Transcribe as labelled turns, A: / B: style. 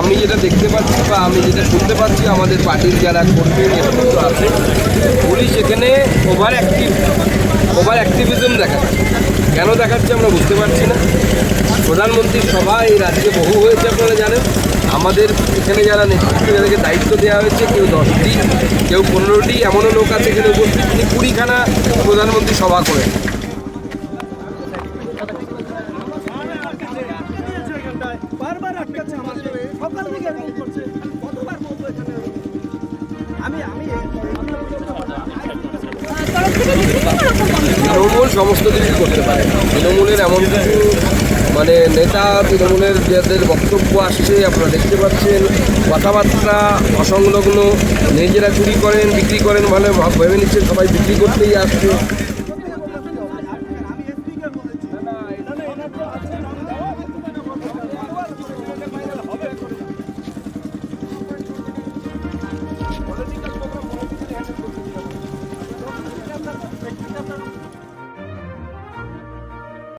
A: আমি যেটা দেখতে পাচ্ছি বা আমি যেটা শুনতে পাচ্ছি, আমাদের পার্টির যারা কর্মী, নেতৃত্ব আছে, পুলিশ এখানে ওভার অ্যাক্টিভ ওভার অ্যাক্টিভিজম দেখাচ্ছে। কেন দেখাচ্ছে আমরা বুঝতে পারছি না। প্রধানমন্ত্রীর সভা এই রাজ্যে বহু হয়েছে আপনারা জানেন। আমাদের এখানে যারা নেতৃত্ব যাদেরকে দায়িত্ব দেওয়া হয়েছে কেউ দশটি কেউ পনেরোটি এমনও লোক আছে এখানে উপস্থিত তিনি কুড়িখানা প্রধানমন্ত্রী সভা করেন। তৃণমূল সমস্ত কিছু করতে পারে। তৃণমূলের এমন কিছু মানে নেতা তৃণমূলের যাদের বক্তব্য আসছে, আপনারা দেখতে পাচ্ছেন, কথাবার্তা, অসংলগ্ন, নিজেরা চুরি করেন, বিক্রি করেন ভালো ভেবে নিচ্ছে সবাই বিক্রি করতেই আসছে।